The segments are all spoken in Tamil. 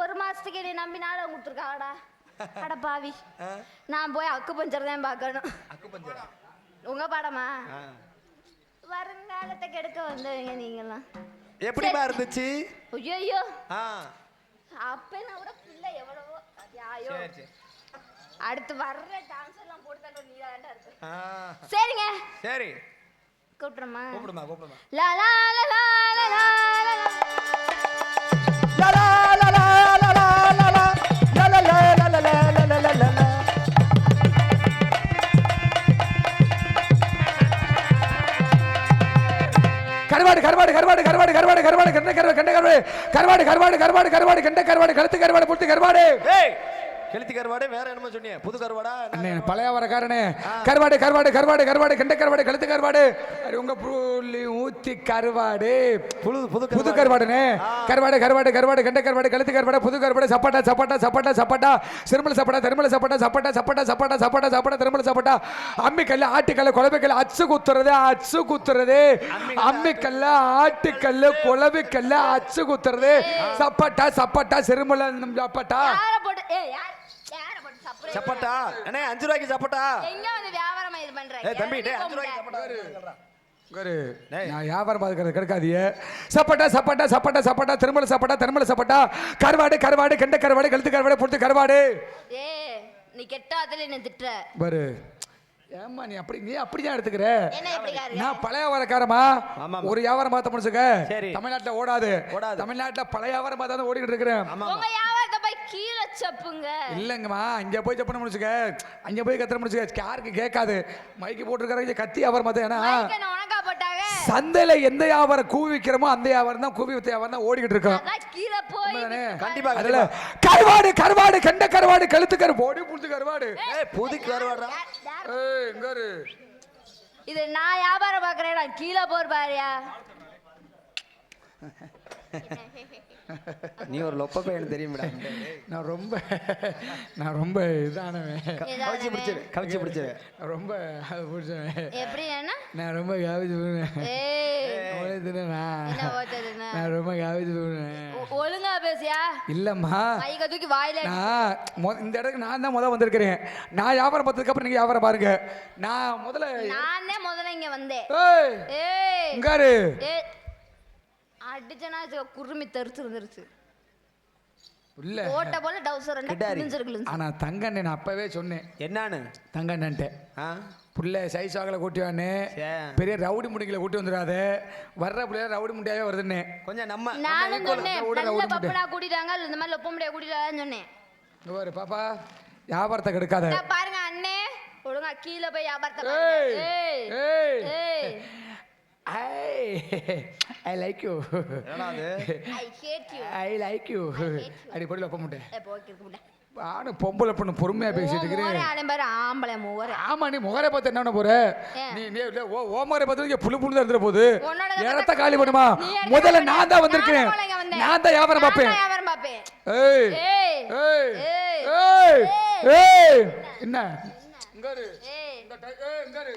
ஒரு மாசத்துக்கு என்னை நம்பி நாடகம் கொடுத்துருக்காடா அட பாவி. நான் போய் அக்கு பஞ்சர் தான் பார்க்கணும். உங்க படமா? வருங்காலத்தை கெடுக்க வந்தவங்க நீங்களாம். எப்படிமா இருந்துச்சு? ஐயோ அப்ப நான் கூட பிள்ளை எவ்வளவோ. ஐயோ அடுத்து வர்ற டான்ஸ் எல்லாம் போட்டு தரணும் நீ தான் இருக்கு சரிங்க. சரி. கூப்பிடுறமா கூப்பிடுமா கூப்பிடுமா. லா லா லா லா லா லா கருவாடு கருவாடு கருவாடு கருவாடு கருவாடு கருவாடு கண்ட கருவாடு கண்ட கருவாடு கருவாடு கருவாடு கருவாடு கருவாடு கண்ட கருவாடு கழுத்து கருவாடு புட்டு கருவாடு கெளுத்தி கருவாடு வேற என்னமோ சொன்னீங்க. புது கருவாடா? அண்ணே பழைய வரக்காரனே கருவாடு கருவாடு கருவாடு கருவாடு கெண்ட கருவாடு கழுத்து கருவாடு. உங்க புள்ளி ஊத்தி கருவாடு. புது புது புது கருவாடுனே. கருவாடு கருவாடு கருவாடு கெண்ட கருவாடு கழுத்து கருவாடு புது கருவாடு சப்பாட்டா சப்பாட்டா சப்பாட்டா சப்பாட்டா. சிறுமல் சப்பாட்டா திருமல் சப்பாட்டா சப்பாட்டா சப்பாட்டா சப்பாட்டா சப்பாட்டா சப்பாட்டா திருமல் சப்பாட்டா. அம்மிக்கல்ல ஆட்டுக்கல்ல குழவைக்கல்ல அச்சு குத்துறது அச்சு குத்துறது. அம்மிக்கல்ல ஆட்டுக்கல்ல குழவைக்கல்ல அச்சு குத்துறது. சப்பாட்டா சப்பாட்டா சிறுமல சப்பாட்டா யாரை போட்டு ஏய் யார் யாரை போட்டு சப்புற சப்பட்டா? அண்ணே அஞ்சு ரூபாய்க்கு சப்பட்டா? எங்க வந்து வியாபாரமா இது பண்றீங்க ஏய் தம்பி டேய் அஞ்சு ரூபாய்க்கு. சப்பட்டா குரு டேய். நான் வியாபாரம் பார்க்கறது கிடைக்காதீங்க. சப்பட்டா சப்பட்டா சப்பட்டா சப்பட்டா திருமல சப்பட்டா திருமல சப்பட்டா. கருவாடு கருவாடு கெண்ட கருவாடு கழுத்து கருவாடு பொறுத்து கருவாடு. ஏய் நீ கெட்ட அதுல என்ன திட்டுற. பாரு. ஏம்மா நீ அப்படி நீ அப்படிதான் எடுத்துக்கிற? என்ன எப்படி காரு நான் பழைய வியாபாரக்காரமா. ஒரு வியாபாரம் பார்த்த முடிச்சுக்க சரி. தமிழ்நாட்டுல ஓடாது. ஓடாது. தமிழ்நாட்டுல பழைய வியாபாரம் பார்த்தா தான் ஓடிக்கிட்டு இருக்கிறேன். கீழே சப்புங்க. இல்லைங்கம்மா அங்க போய் தப்பு முடிச்சுக்க. அங்க போய் கத்துற முடிச்சுக்க. யாருக்கு கேட்காது. மைக்கு போட்டுருக்காங்க கத்தி வியாபாரம் பார்த்தா ஏன்னா உனக்கா போட்டாங்க? சந்தையில எந்த வியாபாரம் கூவி விற்கிறோமோ அந்த வியாபாரம் தான் கூவி வித்த வியாபாரம் தான் ஓடிக்கிட்டு இருக்கோம். கீழே போய்? கண்டிப்பா அதுல கருவாடு கருவாடு கண்ட கருவாடு கழுத்து கருவாடு. ஏய் புது கருவாடா யார்- யார்? ஏய். இது நான் வியாபாரம் பாக்குறேன் நான் கீழே போர் பாரியா. நீ ஒரு லொப்ப பையன் தெரியும்டா. நான் ரொம்ப நான் ரொம்ப இதானவன் கவிச்சு பிடிச்சிரு கவிச்சு பிடிச்சிரு. நான் ரொம்ப அது பிடிச்சவன் எப்படி நான் ரொம்ப காவிச்சு ஏய். நான் ரொம்ப காவிச்சு ஒ- ஒழுங்கா பேசியா? இல்லம்மா. தூக்கி வாயில. நான் இந்த இடத்துக்கு நான் தான் முதல்ல வந்திருக்கிறேன். நான் வியாபாரம் பார்த்ததுக்கு அப்புறம் நீங்க வியாபாரம் பாருங்க. நான் முதல்ல நான் தான் முதல்ல இங்க வந்தேன். ஏய் ஏய். அடிச்சனா குருமி தெருச்சு இருந்துருச்சு இல்ல. ஓட்ட போல டவுசர். கிழிஞ்சிருக்கு ஆனா தங்கண்ணே நான் அப்பவே சொன்னேன். என்னான்னு தங்கண்ணன்ட்டேன். ஆ? புள்ள சைஸ் ஆகல கூட்டி வானே சே. பெரிய ரவுடி முடிக்கல கூட்டி வந்துடாத. வர்ற பிள்ளைய ரவுடி முடியாவே வருதுன்னே கொஞ்சம் நம்ம நானும் சொன்னேன் நல்ல பப்படா கூட்டிட்டாங்க இந்த மாதிரி லொப்ப முடியா கூட்டிட்டாங்கன்னு சொன்னேன். இங்க பாரு பாப்பா வியாபாரத்தை கெடுக்காத. பாருங்க அண்ணே ஒழுங்கா கீழே போய் வியாபாரத்தை ஏய் பாருங்க. ஏய் ஏய். ஏய். I like you I like you அப்படி போட்டு வைப்ப மாட்டேன் ஆனு பொம்பளை பொண்ணு பொறுமையா பேசிட்டு இருக்கிறேன். ஆம்பளை முகர. ஆமா நீ முகரை பார்த்து என்ன போற? நீ நீ ஓ ஓமரை பார்த்து புழு புழு தான் இருந்துற போது இடத்த காலி பண்ணுமா? முதல்ல நான் தான் வந்திருக்கிறேன். நான் தான் வியாபாரம் பாப்பேன் ஏய் ஏய் ஏய் ஏய் என்ன? இங்க இரு. இங்க இரு.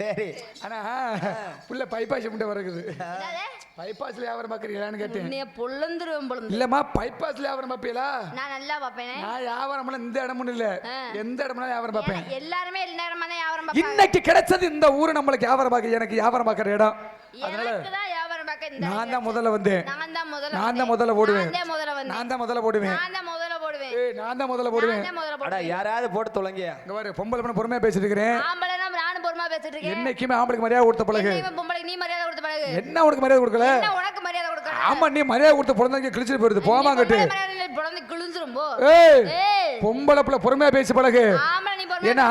சரி. ஆனா புள்ள பைபாஸ் முட்டை வருகுது என்னது? பைபாஸ்ல வியாபாரம் பாக்குறீங்களான்னு கேட்டேன். உன்னைய பொழுந்துருவேன் பொழுந்து. இல்லம்மா பைபாஸ்ல வியாபாரம் பாப்பீங்களா நான் நல்லா பார்ப்பேனே. நான் வியாபாரம் இந்த இடமும் இல்ல. எந்த இடம்னா வியாபாரம் பார்ப்பேன். ஏன்னா எல்லாருமே எல்லா நேரமா தான் வியாபாரம் பார்ப்பாங்க. இன்னைக்கு கிடைச்சது இந்த ஊரு நம்மளுக்கு வியாபாரம் பார்க்க எனக்கு வியாபாரம் பார்க்குற இடம். அதனால நான் தான் முதல்ல வந்தேன். நான் தான் முதல்ல நான் தான். முதல்ல போடுவேன். நான் தான் முதல்ல வந்தேன். நான் தான் முதல்ல போடுவேன். நான் தான் முதல்ல போடுவேன். ஏய் நான் தான் முதல்ல போடுவேன். நான் தான் முதல்ல அடா யாராவது போட்டு தொலைங்கயா இங்க பாரு பொம்பளை பண்ண பொறுமையா பேசிட்டு இருக்கிறேன். பேசிட்டு இருக்கேன் என்னைக்குமே ஆம்பளைக்கு மரியாதை கொடுத்த பழகு என்ன பொம்பளைக்கு நீ மரியாதை கொடுத்த பழகு என்ன உனக்கு மரியாதை கொடுக்கல? என்ன உனக்கு மரியாதை கொடுக்கணும் ஆமா நீ மரியாதை கொடுத்த பிறந்தவங்க கிழிச்சிட்டு போயிருது. பொம்பளை மரியாதை பிறந்து கிழிஞ்சிரும் போ. ஏய் பொம்பளை பிள்ளை பொறுமையா பேசி பழகு. ஆம்பளை நீ பொறுமையா ஏன்னா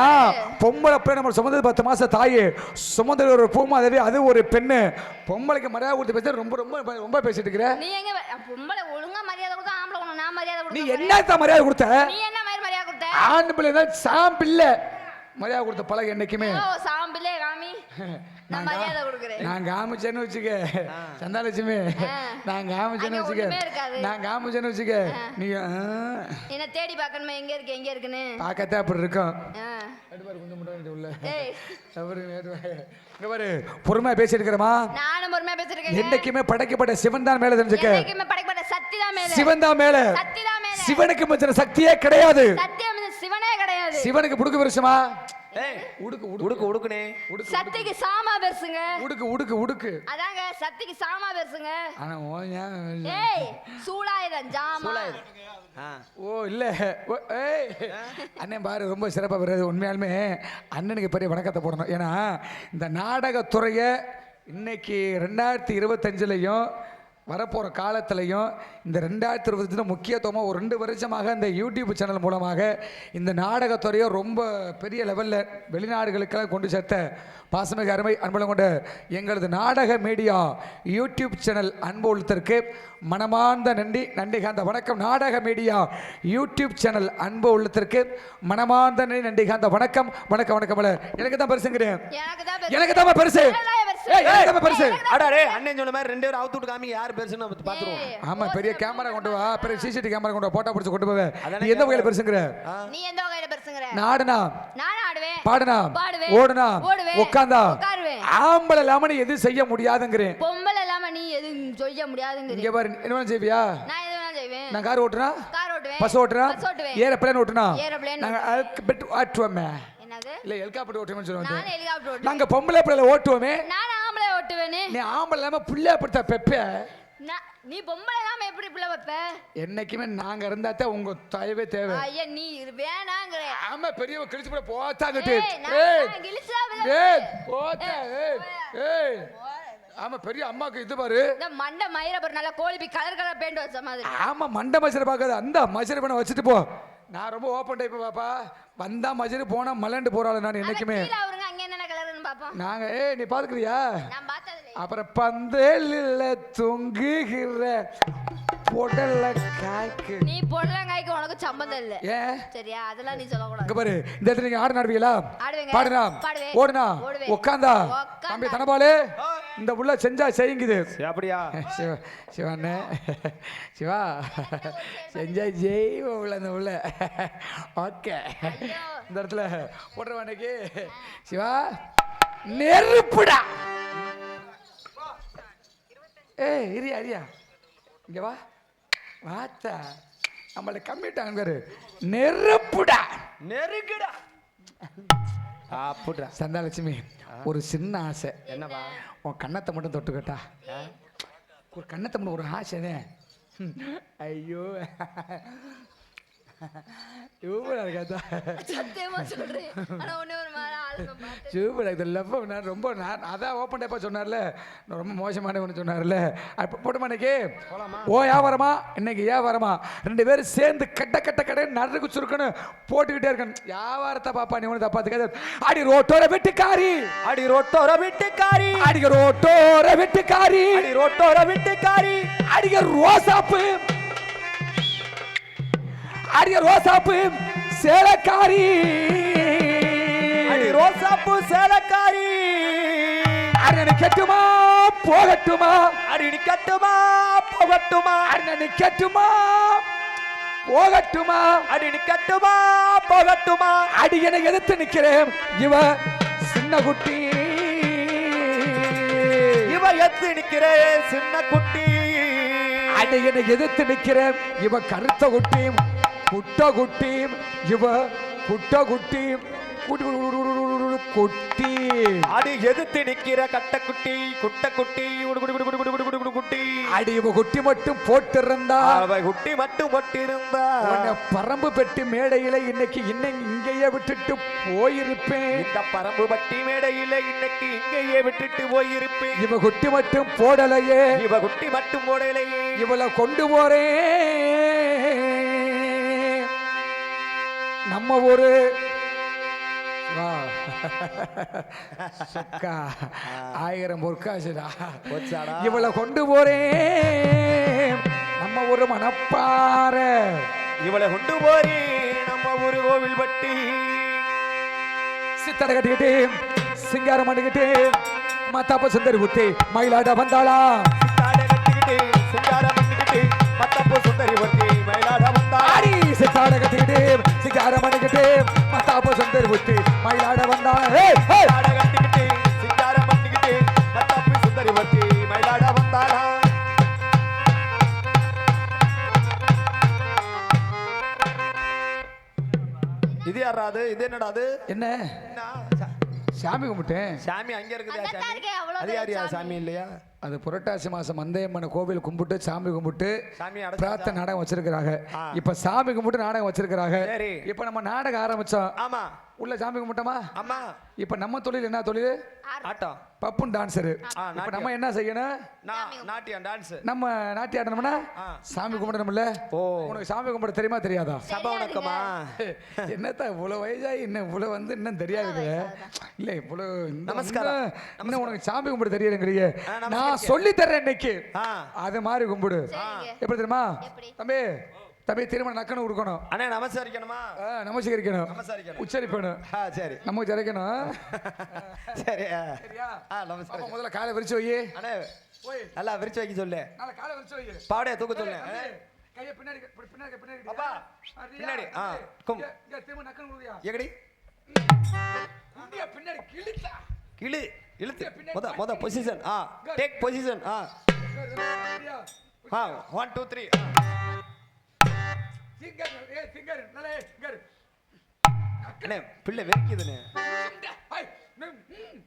பொம்பளை பிள்ளை நம்ம சுமந்தது பத்து மாசம் தாய். சுமந்தது ஒரு பூமாதேவி அது ஒரு பெண்ணு. பொம்பளைக்கு மரியாதை கொடுத்து பேச ரொம்ப ரொம்ப ரொம்ப பேசிட்டு இருக்கிற. நீ எங்க பொம்பளை ஒழுங்கா மரியாதை கொடுக்க ஆம்பளை உனக்கு நான் மரியாதை நீ கொடுக்க என்னத்த மரியாதை கொடுத்த? நீ என்ன மாதிரி மரியாதை கொடுத்த? ஆண் பிள்ளை தான் சாம் பிள்ளை. மரியாதை கொடுத்த பழகு என்னைக்குமே. சாம்பிளே காமி நான் மரியாதை கொடுக்குறேன். நான் காமிச்சேன்னு வச்சுக்க. சந்தாலட்சுமி நான் காமிச்சேன்னு வச்சுக்க. நான் காமிச்சேன்னு வச்சுக்க. நீ என்ன தேடி பார்க்கணுமா? எங்க இருக்கு? எங்க இருக்குன்னு? பார்க்கத்தான் அப்படி இருக்கும். கொஞ்சம் மட்டும் உள்ள. இங்க பாரு பொறுமையா பேசிட்டு இருக்கிறமா நானும் பொறுமையா பேசிருக்கேன் என்னைக்குமே படைக்கப்பட்ட சிவன் தான் மேல தெரிஞ்சுக்க. என்னைக்குமே படைக்கப்பட்ட சக்தி தான் மேல. சிவன் தான் மேல. சக்தி தான் மேல. சிவனுக்கு மச்சன சக்தியே கிடையாது. சத்தியம் சிவனே கிடையாது. சிவனுக்கு புடுக்கு பெருசுமா ஏய் உடுக்கு உடுக்கு. உடுக்குனே. சக்திக்கு சாமா பெருசுங்க. உடுக்கு உடுக்கு உடுக்கு. அதாங்க சக்திக்கு சாமா பெருசுங்க. ஆனா ஓ ஏய் சூளாயுதம் ஜாமா ஓ இல்ல. ஓ, ஏய். அண்ணன் பாரு ரொம்ப சிறப்பாக வருது உண்மையாலுமே அண்ணனுக்கு பெரிய வணக்கத்தை போடணும். ஏன்னா இந்த நாடகத்துறையை இன்னைக்கு ரெண்டாயிரத்தி இருபத்தஞ்சிலையும் வரப்போகிற காலத்துலையும் இந்த ரெண்டாயிரத்தி இருபத்தஞ்சில் முக்கியத்துவமாக ஒரு ரெண்டு வருஷமாக இந்த யூடியூப் சேனல் மூலமாக இந்த நாடகத்துறையை ரொம்ப பெரிய லெவலில் வெளிநாடுகளுக்கெல்லாம் கொண்டு சேர்த்த பாசமிகு அருமை அன்பலம் கொண்ட எங்களது நாடக மீடியா யூடியூப் சேனல் அன்பு உள்ளத்திற்கு மனமார்ந்த நன்றி நன்றி காந்த வணக்கம் நாடக மீடியா யூடியூப் சேனல் அன்பு உள்ளத்திற்கு மனமார்ந்த நன்றி நன்றி காந்த வணக்கம் வணக்கம் வணக்கம். எனக்கு தான் பெருசுங்கிறேன் எனக்கு தான் பெருசு. பெருசு? அண்ணன் சொன்ன மாதிரி ரெண்டு பேரும் அவுத்து விட்டு காமி யார் பெருசுன்னு பாத்துருவோம் ஆமா பெரிய கேமரா கொண்டு வா. பெரிய சிசிடிவி கேமரா கொண்டு வா. போட்டோ பிடிச்சு கொண்டு போவே. நீ எந்த வகையில் பெருசுங்கிற? நீ எந்த வகையில பெருசுங்கிற? நாடுனா ஆடுவேன். பாடுனா? பாடுவேன். ஓடுனா? ஓடுவேன். உட்காந்தா உட்காருவேன். ஆம்பளை இல்லாம நீ எதுவும் செய்ய முடியாதுங்கிறேன். பொம்பளை இல்லாம நீ எதுவும் செய்ய முடியாதுங்கிறீ இங்க பாரு என்ன செய்வியா? நான் எது செய்வேன். நான் கார் ஓட்டுனா கார் ஓட்டுவேன். பஸ் ஓட்டுனா பஸ் ஓட்டுவேன். ஏரோப்ளேன் ஓட்டுனா? ஏரோப்ளேன் பெட் என்னது இல்ல ஹெலிகாப்டர் ஓட்டுவோம்னு சொல்லுவாங்க. நானும் ஹெலிகாப்டர் ஓட்டுவேன். நாங்க பொம்பளை பிள்ளைல ஓட்டுவோமே. நானும் ஆம்பளை ஓட்டுவேனே. நீ ஆம்பளை இல்லாம புள்ளைய படுத்த பெப்ப நான் நீ பொம்பளை இல்லாம எப்படி பிள்ளை வைப்ப? என்னைக்குமே நாங்க இருந்தா தான் உங்க தயவே தேவை. ஐயா நீ வேணாங்கிற. ஆமா பெரியவ கிழிச்சு கூட போத்தாங்கட்டு ஏய், நான் ஏய் நான் கிழிச்சா ஏய் போத்தா ஏய் ஏய் ஆமா பெரிய அம்மாக்கு இது பாரு. இந்த மண்டை மயிரபுரம் நல்லா கோழிப்பி கலர் கலர் பெயிண்ட் வச்ச மாதிரி. ஆமா மண்டை மச்சரை பார்க்காத அந்த மச்சரை பண்ண வச்சுட்டு போ. நான் ரொம்ப ஓப்பன் டைப் பாப்பா. வந்தா மச்சரு போனா மலண்டு போறாள் நான் என்னைக்குமே. நாங்க ஏய் நீ பாத்துக்கிறியா? அப்புறம் பந்தலில் தொங்குகிற புடல காய்க்கு நீ பொடலங்காய்க்கு உனக்கு சம்மந்தம் இல்ல. சரியா? அதெல்லாம் நீ சொல்லக்கூடாது. இங்க பாரு இந்த இடத்துல நீங்க ஆடு நடுவீங்களா? ஆடுவேங்க. பாடுனா. ஓடுனா. உட்காந்தா. தம்பி தனபாலு இந்த உள்ள செஞ்சா செய்யுங்குது. அப்படியா? சிவா சிவாண்ணே. சிவா செஞ்சா ஜெய் உள்ள இந்த உள்ள. ஓகே. இந்த இடத்துல ஓடுற அன்னைக்கு. சிவா நெருப்புடா. ஏய் இரியா இரியா. இங்க வா. வாத்தா. நம்மள கம்மிட்டாங்க நெருப்புடா. நெருக்குடா. அப்படிடா சந்தாலட்சுமி ஒரு சின்ன ஆசை. என்னப்பா? உன் கன்னத்தை மட்டும் தொட்டுக்கட்டா. ஒரு கன்னத்தை மட்டும் ஒரு ஆசைனே. ஐயோ. சூப்பராக இருக்காதா? சத்தியமா சொல்றேன். ஆனா ஒண்ணே ஒரு மாதிரி சூப்பராக இருக்குது லவ் நான் ரொம்ப நான் அதான் ஓப்பன் டைப்பாக சொன்னார்ல. ரொம்ப மோசமான ஒன்று சொன்னார்ல. அப்போ போட்டுமா இன்னைக்கு? ஓ வியாபாரமா? இன்னைக்கு வியாபாரமா? ரெண்டு பேரும் சேர்ந்து கட்ட கட்ட கடை நறுக்கு சுருக்குன்னு போட்டுக்கிட்டே இருக்கணும் வியாபாரத்தை பாப்பா நீ ஒன்று தப்பாத்துக்காது அடி ரோட்டோர வெட்டுக்காரி. அடி ரொட்டோர விட்டுக்காரி. அடிக்க ரோட்டோர வெட்டுக்காரி. அடி ரொட்டோர விட்டுக்காரி. அடிக்க ரோசாப்பு. அடிக்க ரோசாப்பு. சேலக்காரி. அடி ரோசாப்பூ சேலக்காரி. அண்ணனை கெட்டுமா போகட்டுமா? அடி நிக்கட்டுமா போகட்டுமா? அண்ணனை கெட்டுமா போகட்டுமா? அடி நிக்கட்டுமா போகட்டுமா? அடியனை எதிர்த்து நிக்கிறேன் இவ சின்ன குட்டி. இவ எத்து நிக்கிறேன் சின்ன குட்டி. அடியனை எதிர்த்து நிக்கிறேன் இவ கருத்த குட்டியும் குட்ட குட்டியும் இவ குட்ட குட்டியும். குட்டி. அடி எதிர்த்து நிக்கிற கட்டக்குட்டி குட்டக்குட்டி குட்டி அடி இவ குட்டி மட்டும் போட்டிருந்தா. அவ குட்டி மட்டும் போட்டிருந்தா. பரம்பு பெட்டி மேடையில இன்னைக்கு இன்னும் இங்கேயே விட்டுட்டு போயிருப்பேன். இந்த பரம்பு பட்டி மேடையில இன்னைக்கு இங்கேயே விட்டுட்டு போயிருப்பேன். இவ குட்டி மட்டும் போடலையே. இவ குட்டி மட்டும் போடலையே. இவளை கொண்டு போறேன். நம்ம ஒரு வா சுக்கா ஆயிரம் பொற்காசுடா. இவளை கொண்டு போறேன். நம்ம ஒரு மனப்பாறை இவளை கொண்டு போறி நம்ம ஒரு கோவில் பட்டி சித்தடை கட்டிக்கிட்டு சிங்காரம் பண்ணிக்கிட்டு மத்தாப்ப சுந்தரி புத்தி மயிலாட வந்தாளா? சிங்காரம் பண்ணிக்கிட்டு மத்தப்பூ சுந்தரி ஒட்டி மயிலாட வந்தா ஆடி சித்தாட கட்டிக்கிட்டு சிங்காரம் பண்ணிக்கிட்டு மத்தாப்ப சுந்தரி புத்தி. மயிலாட. சித்தாட கட்டிக்கிட்டு சிங்காரம் பண்ணிக்கிட்டு மத்தப்பூ சுந்தரி ஒட்டி மயிலாட வந்தாளா? இது யாரா அது? இது என்னடா அது? என்ன? சாமி கும்பிட்டேன். சாமி அங்க இருக்குதா அது யாரியா சாமி. இல்லையா? அது புரட்டாசி மாசம் மந்தையம்மன் கோவில் கும்பிட்டு சாமி கும்பிட்டு பிரார்த்தனை நாடகம் வச்சிருக்கிறாங்க. இப்ப சாமி கும்பிட்டு நாடகம் வச்சிருக்கிறாங்க. சரி. இப்ப நம்ம நாடகம் ஆரம்பிச்சோம். ஆமா. உள்ள சாமி கும்பிட்டோமா? அம்மா. இப்ப நம்ம தொழில் என்ன தொழில்? ஆட்டம். பப்புன் டான்சரு ஆ, இப்ப நாட்டியம். நம்ம என்ன செய்யணும்? நான் நாட்டியம் டான்ஸ். நம்ம நாட்டி ஆடணும்னா. சாமி கும்பிடணும்ல? ஓ. உனக்கு சாமி கும்பிட தெரியுமா தெரியாதா? சபை வணக்கமா என்னத்தா இவ்வளவு வயசாகி இன்னும் இவ்வளவு வந்து இன்னும் தெரியாது? இல்ல இவ்வளவு நமஸ்காரம். இன்னும் உனக்கு சாமி கும்பிட நமஸ்காரம். நான் சொல்லி தர்றேன் இன்னைக்கு. ஆ. அது மாதிரி கும்பிடு. எப்படி தெரியுமா? எப்படி? தம்பி தம்பி திரும்ப நக்கணும் கொடுக்கணும். அண்ணே நமஸ்கரிக்கணுமா? நமஸ்கரிக்கணும். நமஸ்கரிக்கணும். உச்சரிப்பணும் சரி. நம்ம சரிக்கணும் சரி நமஸ்காரம். முதல்ல காலை விரிச்சு வை. அண்ணே போய். நல்லா விரிச்சு வைக்க சொல்லு. நாளை காலை விரிச்சு வை. பாவடைய தூக்க சொல்லு. கையை பின்னாடி பின்னாடி பின்னாடி அப்பா? பின்னாடி, ஆ, கும். திரும்ப நக்கணும் கொடுக்கியா எங்கடி? பின்னாடி கிழிச்சா. இழு இழுத்து. முத முத பொசிஷன் ஆ. டேக் பொசிஷன் ஆ? ஆ ஒன் டூ த்ரீ சிங்கர் ஏ சிங்கர் நல்லே சிங்கர். அண்ணே பிள்ளை வெறிக்குதுண்ணே.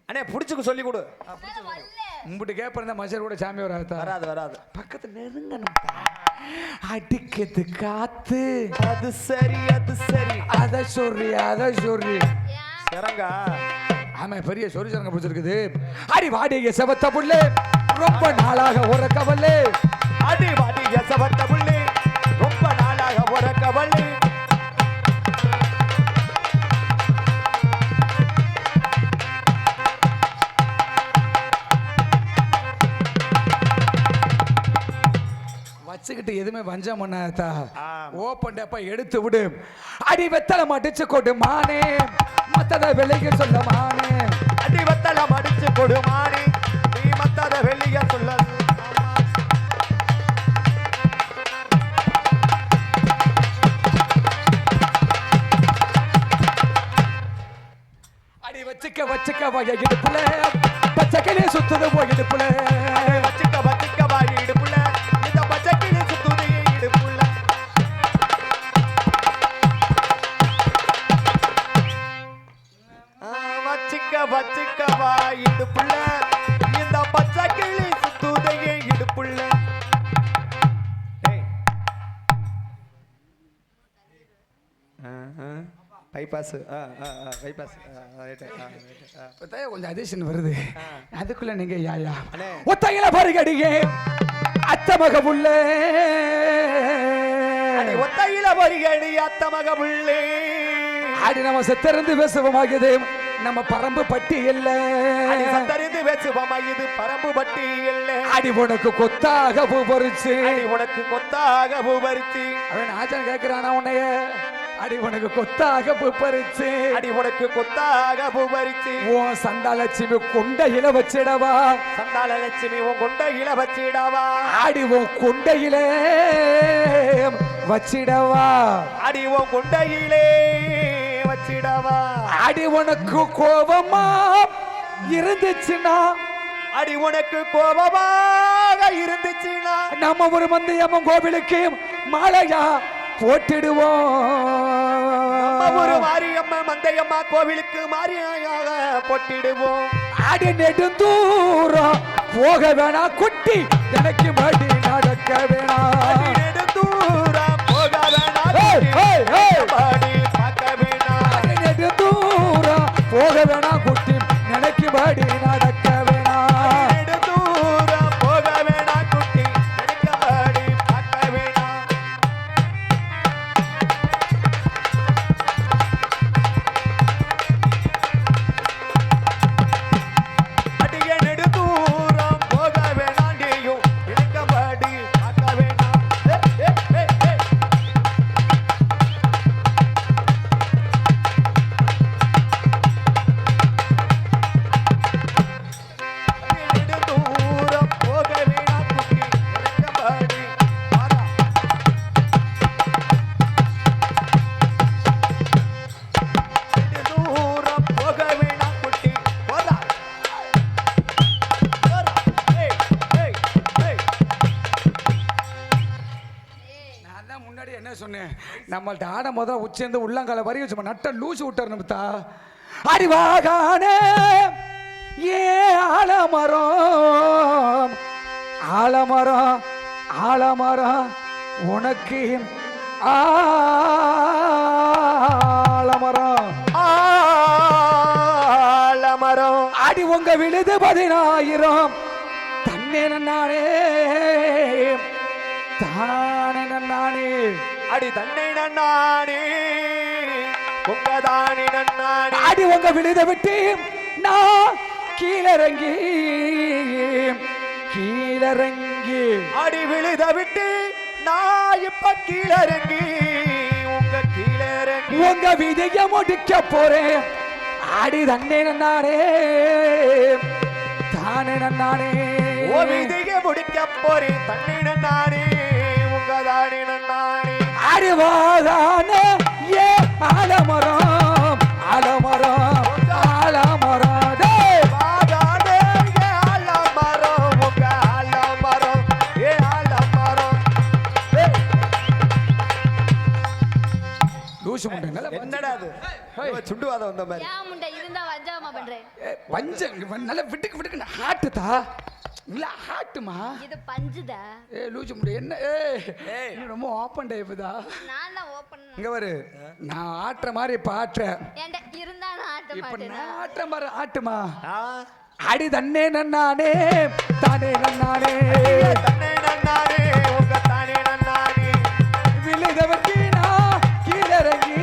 அண்ணே புடிச்சுக்க சொல்லி கொடு. கேப்ப இந்த மச்சர் கூட சாமி வராதா வராது வராது. பக்கத்துல நெருங்கணும் அடிக்கிறது காத்து. அது சரி அது சரி. அத சொல்லி அத சொல்லி? இறங்கா ஆமா பெரிய சொரி சரங்க பிடிச்சிருக்குது. அடி வாடிய செவத்த புள்ளே. ரொம்ப நாளாக ஒரு கவலே அடி வாடி எசவட்ட புள்ளி. கவலை வச்சுக்கிட்டு எதுவுமே வஞ்சம் பண்ணாதா. ஓப்பன் டப்பா எடுத்து விடு. அடி வெத்தலை மடிச்சு கொடு மானே. மத்தத விலைக்கு சொல்ல மானே. அடி வத்தல மடிச்சு கொடுமானி நீ மத்தத வெளிய சொல்ல வச்சுக்க வச்சுக்க வய இடுப்புல பச்சைக்கிளி சுத்துது போய் இடுப்புல பைபாஸ் பைபாஸ் இப்பதான் கொஞ்சம் அதிர்ஷ்டம் வருது. அதுக்குள்ள நீங்க யாயா. ஒத்தையில பாருங்கடிங்க அத்த மக புள்ள. ஒத்தையில வருகடி அத்த மக புள்ளே. அடி நம்ம செத்திருந்து பேசுவோமாகுது நம்ம பரம்பு பட்டி இல்ல. சத்தறிந்து பேசுவோமா இது பரம்பு பட்டி இல்லை. அடி உனக்கு கொத்தாக பூ பறிச்சு. உனக்கு கொத்தாக பூபரிச்சு அவன் ஆச்சான் கேட்கிறானா உன்னைய? அடி உனக்கு கொத்தாக பூ பறிச்சு அடி உனக்கு கொத்தாக பூபரிச்சு உன் சண்டாலட்சுமி கொண்டையில வச்சிடவா? சண்டாள லட்சுமி உன் கொண்ட இல வச்சிடவா? அடி உன் கொண்டையில வச்சிடவா? அடி உன் கொண்டையிலே வச்சிடவா? அடி உனக்கு கோபமா இருந்துச்சுன்னா? அடி உனக்கு கோபமாக இருந்துச்சுன்னா? நம்ம ஒரு மந்தையம்மன் கோவிலுக்கு மாலையா போட்டிடுவோம். ஒரு மாரியம்மா மந்தையம்மா கோவிலுக்கு மாரியாக போட்டிடுவோம். அடி நெடுந்தூரம் போக வேணா குட்டி எனக்கு மடி நடக்க வேணாம் நெடுந்தூரம் போக. பாடி பார்க்க அடி நெடுந்தூரம் போக வேணா குட்டி நினைக்கு மடி நடக்க சொன்னேன். நம்மள்ட்ட ஆட முதல்ல உச்சேர்ந்து உள்ளங்கால வரையும் சும்மா நட்ட லூசு விட்டார் நம்மத்தா. அறிவாகானே ஏ ஆலமரம் ஆலமரம் ஆலமரம் உனக்கு ஆலமரம். ஆலமரம். அடி உங்க விழுது பதினாயிரம். தன்னே நானே தானே நானே அடி தன்னை நன்னானே உங்கதானி நன்னானே. அடி உங்க விழுத விட்டு நான் கீழறங்கி கீழறங்கி அடி விழுத விட்டு நான் இப்ப கீழறங்கி உங்க கீழறங்கி உங்க விதிய முடிக்க போறேன். அடி தன்னே நானே தானே நானே ஓ விதியை முடிக்க போறேன் தன்னை நன்னானே. ஏய், லூசு முண்டை நல்லா என்னடா அது? சுண்டுவாதம் வந்த மாதிரி. பஞ்சம் நல்லா விட்டுக்கு விட்டுக்கு ஹாட்டுதா இல்ல ஹாட்டுமா இது பஞ்சுதா? ஏ லூசு முண்டை என்ன? ஏ ஏய். நீ ரொம்ப ஓப்பன் டைப்புதா நான் தான் ஓப்பன் இங்க பாரு நான் ஆட்டுற மாதிரி ஆட்டுறேன் ஏன்டா இருந்தா நான் ஆட்ட இப்ப மாட்டேனா? நான் ஆட்டுற மாதிரி ஆட்டுமா? அடி தன்னே நன்னானே தானே நன்னானே. தன்னை நன்னானே உங்க தானே நன்னானே. விழுதவர்க்கு நான் கீழறங்கி.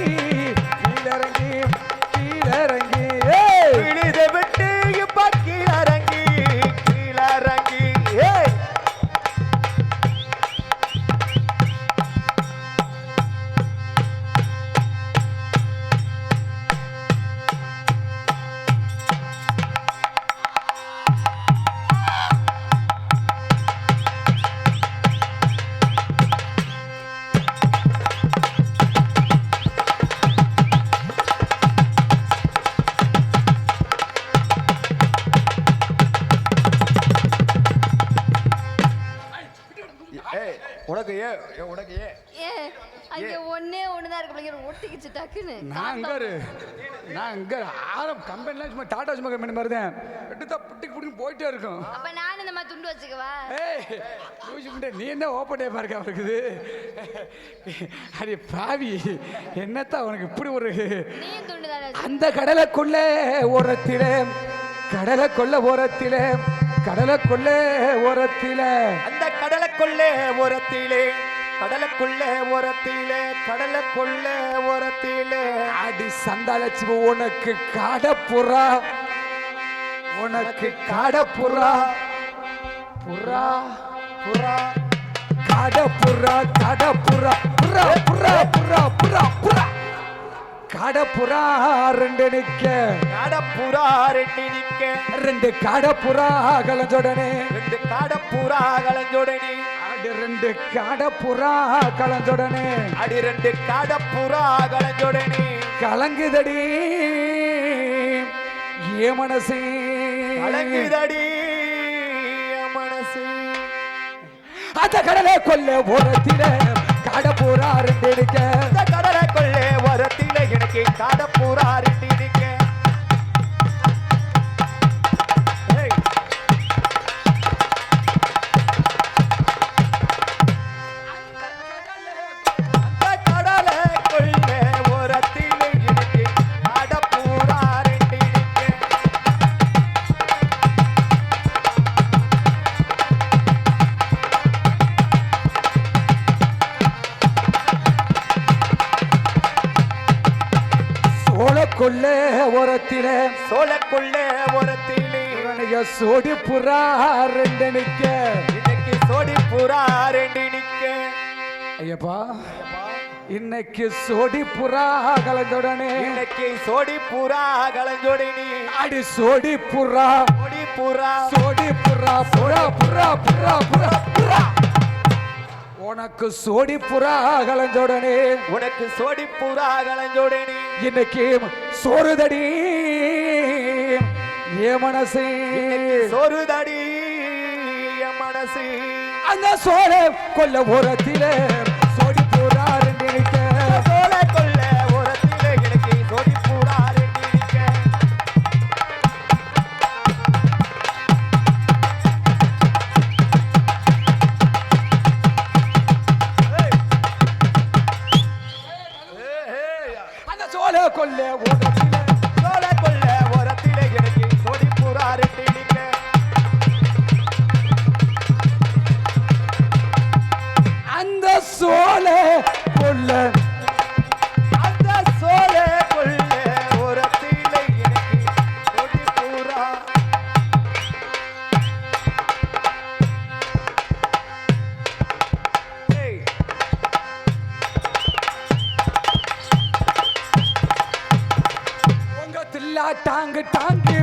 ஏய் உனக்கு ஏ உனக்கு ஏ. ஏ அங்க ஒண்ணே ஒண்ணுதான் இருக்கு பிள்ளைங்க ஒட்டிக்கிச்சு டக்குன்னு. நான் அங்க. நான் அங்க ஆரம் கம்பெனிலாம் சும்மா டாடா சும்மா கம்பெனி மாதிரி தான் எடுத்தா புட்டிக்கு புட்டிக்கு போயிட்டே இருக்கும். அப்ப நான் இந்த மாதிரி துண்டு வச்சுக்கவா? ஏய் லூசு நீ என்ன ஓப்பன் டேப்பா இருக்கா இருக்குது அடி பாவி என்னத்தான் உனக்கு இப்படி ஒரு நீயும் துண்டு தானே அந்த கடலைக்குள்ள ஓரத்திலே கடலைக்குள்ள ஓரத்திலே கடலைக்குள்ள ஓரத்திலே. அந்த கடலுக்குள்ளே ஓரத்திலே கடலுக்குள்ளே ஓரத்திலே கடலுக்குள்ளே ஓரத்திலே. அடி சந்தாலட்சுமி உனக்கு காடப்புறா. உனக்கு காடப்புறா. புறா. புறா. காடப்புறா காடப்புறா. புறா புறா புறா புறா புறா. காடப்புறா ரெண்டு நிக்க காடப்புறா ரெண்டு நிக்க ரெண்டு காடப்புறா கலஞ்சோடனே ரெண்டு காடப்புறா கலஞ்சோடனே அடி ரெண்டு காடப்புறா கலஞ்சோடனே அடி ரெண்டு காடப்புறா கலஞ்சோடனே கலங்குதடி ஏ மனசே கலங்குதடி மனசு அந்த கடலை கொல்ல ஓரத்தில காடப்புறா ரெண்டு நிக்க கேட்காத எனக்கு சோழக்குள்ள ஓரத்தில. சோழக்குள்ளே ஓரத்திலே. இவனைய சோடி புறா ரெண்டு நிக்க. இன்னைக்கு சோடி புறா ரெண்டு நிக்க. ஐயப்பா இன்னைக்கு சோடி புறா கலந்தோடனே இன்னைக்கு சோடி புறா கலஞ்சோடினி அடி சோடி புறா சோடி புறா சோடி புறா புறா புறா புறா புறா. உனக்கு சோடி புறா கலந்தோடனே உனக்கு சோடி புறா கலஞ்சோடினி. இன்னைக்கு சோறுதடி. ஏ மனசே. சோறுதடி என் மனசு. அந்த சோழ கொல்ல ஓரத்திலே உங்க தில்லா டாங்கு டாங்கு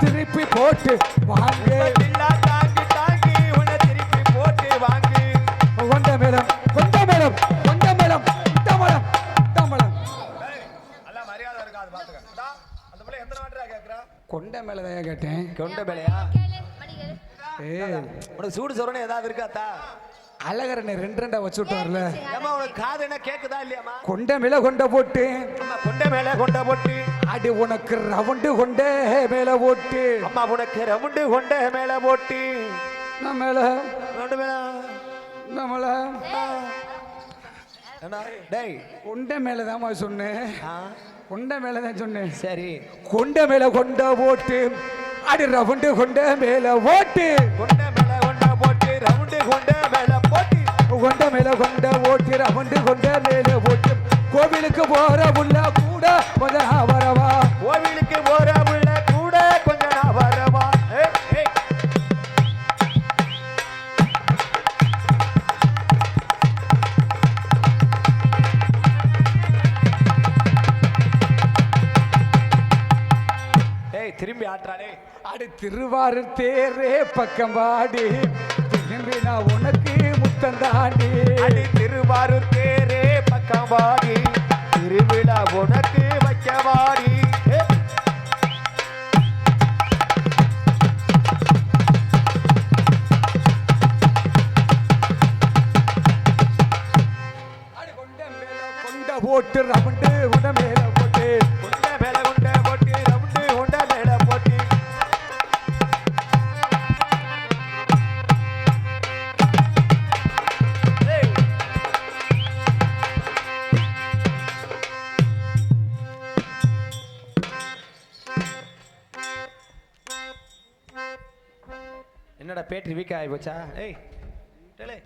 திருப்பி போட்டு வாங்க. இல்லா தாங்கி தாங்கி உன்னை திருப்பி போட்டு வாங்கி. கொண்ட மேளம் கொண்ட மேளம் கொண்ட மேளம் தமிழம் தமிழம் எல்லாம் மரியாதை இருக்காது பாத்துக்க. அந்த பிள்ளை எத்தனை வாட்டரா கேக்குறா? கொண்ட மேல தான் கேட்டேன். கொண்ட கேளு ஏய். உனக்கு சூடு சொரணை ஏதாவது இருக்காத்தா அழகரனை ரெண்டு ரெண்டா வச்சு விட்டார்ல ஏமா உனக்கு காது என்ன கேக்குதா இல்லையாமா கொண்ட மேல கொண்ட போட்டு. கொண்ட மேல கொண்ட போட்டு. அடி உனக்கு ரவுண்டு கொண்ட மேல போட்டு அம்மா உனக்கு ரவுண்டு கொண்ட மேல போட்டு நான் மேல. நம்மள டேய். கொண்ட மேல தான் சொன்னேன். கொண்ட மேல தான் சொன்னேன். சரி. கொண்ட மேல கொண்ட போட்டு அடி ரவுண்டு கொண்ட மேல ஓட்டு. கொண்ட மேல கொண்ட போட்டு ரவுண்டு கொண்ட மேல போட்டு. கொண்ட மேல கொண்ட ஓட்டு ரவுண்டு கொண்ட மேல ஓட்டு. கோவிலுக்கு போற உள்ள திருவாரூர் தேரே பக்கம் வாடி திரும்பி நான் உனக்கு முத்தம் தாண்டி அடி திருவாரூர் தேரே பக்கவாடி திருவிழா உனக்கு மேல கொண்ட போட்டு ரவுண்டு உட மேல போட்டு. வீக் ஆகி போச்சா? ஏய் டேலே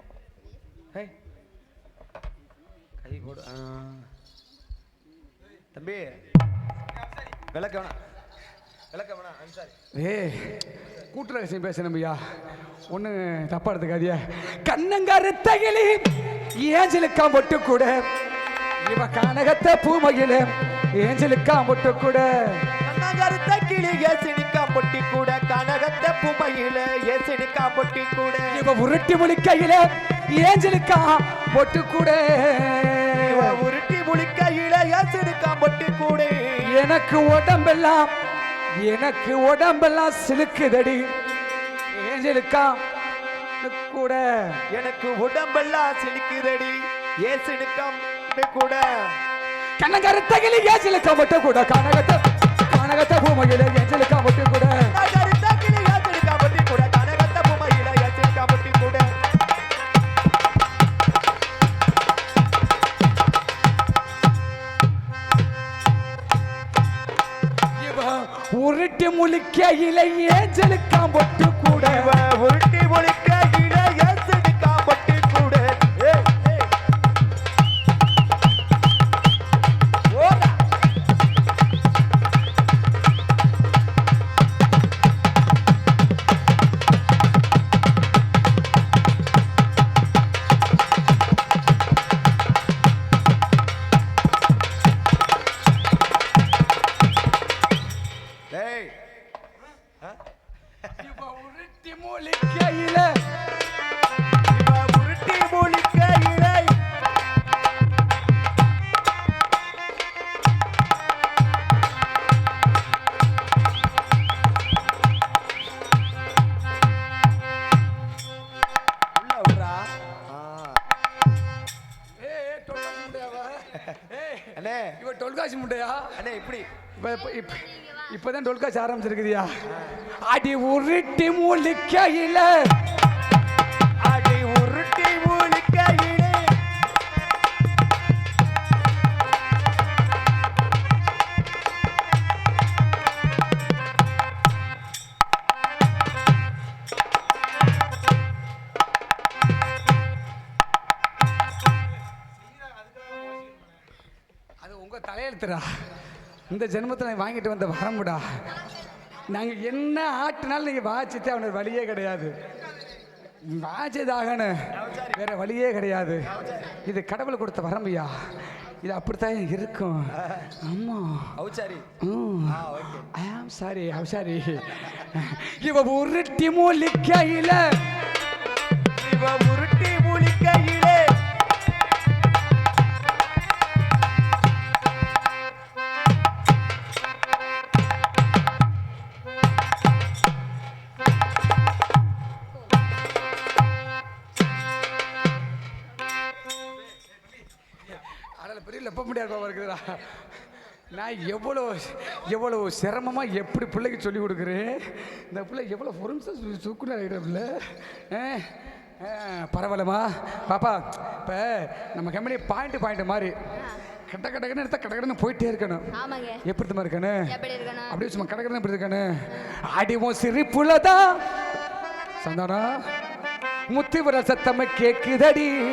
ஏய். கை போடு. தம்பி விளக்க வேணாம். விளக்க வேணாம். அன்சாரி ஏய் கூட்டு ரகசியம் பேசணும் ஐயா ஒண்ணு தப்பா எடுத்துக்காதியா கண்ணங்கருத்தகிலி ஏஞ்சலுக்கா மொட்டு கூட இவ கானகத்த பூமகில ஏஞ்சலுக்கா மொட்டு கூட கண்ணகருத்த கிளி பொட்டி கூட இவ உருட்டி முழிக்கையில ஏஞ்சலுக்கா மொட்டு கூட இவ உருட்டி முழிக்கையில ஏசினிக்கா பொட்டி கூட எனக்கு உடம்பெல்லாம் எனக்கு உடம்பெல்லாம் சிலுக்குதடி. ஏஞ்சலுக்கா கூட எனக்கு உடம்பெல்லாம் சிலிக்குதடி. ஏசினிக்கம் கூட கண்ணங்கருத்தகிலி ஏஞ்சலுக்கா மொட்டு கூட கானகத்த கானகத்த பூமகில ஏஞ்சலுக்கா மொட்டு கூட உருட்டி முழிக்கையில ஏஞ்சலுக்கா பொட்டு கூட உருட்டி முழிக்க அண்ணே இப்படி. இப்போ இப்போ இப்போ தான் டொல் காசு ஆரம்பிச்சிருக்குதியா? அடி உருட்டி மூலிக்கையில். அடி உருட்டி மூலிக்கையில். அது உங்கள் தலையெழுத்துடா. இந்த ஜென்மத்தில் வாங்கிட்டு வந்த வரமுடா. நாங்கள் என்ன ஆட்டினாலும் நீங்கள் வாச்சிட்டு அவனுக்கு வழியே கிடையாது. வாச்சதாகணும் வேற வழியே கிடையாது. இது கடவுள் கொடுத்த வரம்பியா? இது அப்படித்தான் இருக்கும். ஆமா. அவுச்சாரி. ஐ ஆம் சாரி. இவ உருட்டி மூலிக்கையில. இவ உருட்டி இருக்குதுடா நான் எவ்வளோ எவ்வளோ சிரமமாக எப்படி பிள்ளைக்கு சொல்லி கொடுக்குறேன்? இந்த பிள்ளை எவ்வளோ பொரும்சம் சுக்குனா பிள்ளை. ஆ, ஆ, பரவாயில்லம்மா. பாப்பா இப்போ நம்ம கம்பெனி பாயிண்ட் பாயிண்ட் மாதிரி. கட்ட கடகன்னு எடுத்தா கடகடன்னு போயிட்டே இருக்கணும். எப்படி தெரியுமா இருக்கணும்? அப்படியே சும்மா கடகடன்னு எப்படி இருக்கணும்? அடிமோ சிரிப்புலதான் சந்தானம் முத்து வர சத்தம கேக்குதடி.